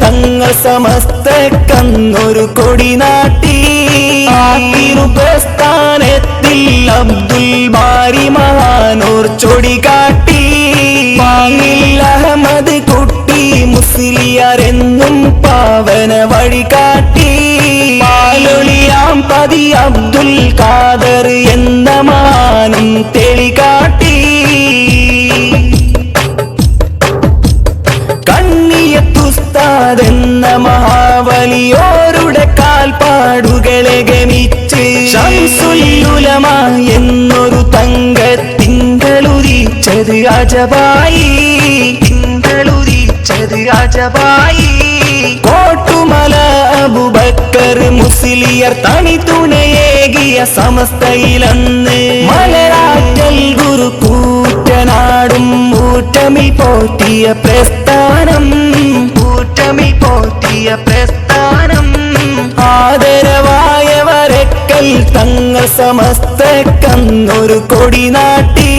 തങ്ങൾ സമസ്ത കന്നൊരു കൊടി നാട്ടി ആ തിരുപ്രസ്ഥാനത്തിൽ അബ്ദുൽ ബാരി മഹാനൂർ ചൊടി കാട്ടി അഹമ്മദ് കുട്ടി മുസ്ലിയാരെന്നും പാവന വഴി കാട്ടി പാലൊളിയാം പതി അബ്ദുൽ ഖാദർ എന്ന മാനും തെളികാട്ടി. കാട്ടി മഹാവലിയോരുടെ കാൽപ്പാടുകളെ ഗമിച്ച് എന്നൊരു തങ്ക തിങ്കളുരിച്ചത് അജബായി തിങ്കളുരിച്ചത് അജബായി കോട്ടുമല അബുബക്കർ മുസ്ലിയർ തണി തുണയേകിയ സമസ്തയിലന്ന് മലരാറ്റൽ ഗുരു കൂറ്റനാടും ഊറ്റമിൽ പോറ്റിയ പ്രസ്ഥാനം ഊറ്റമിൽ പോറ്റിയ പ്രസ്ഥാനം. ആദരവായവരെക്കൽ തങ്ങൾ സമസ്ത കന്നൊരു കൊടി നാട്ടി.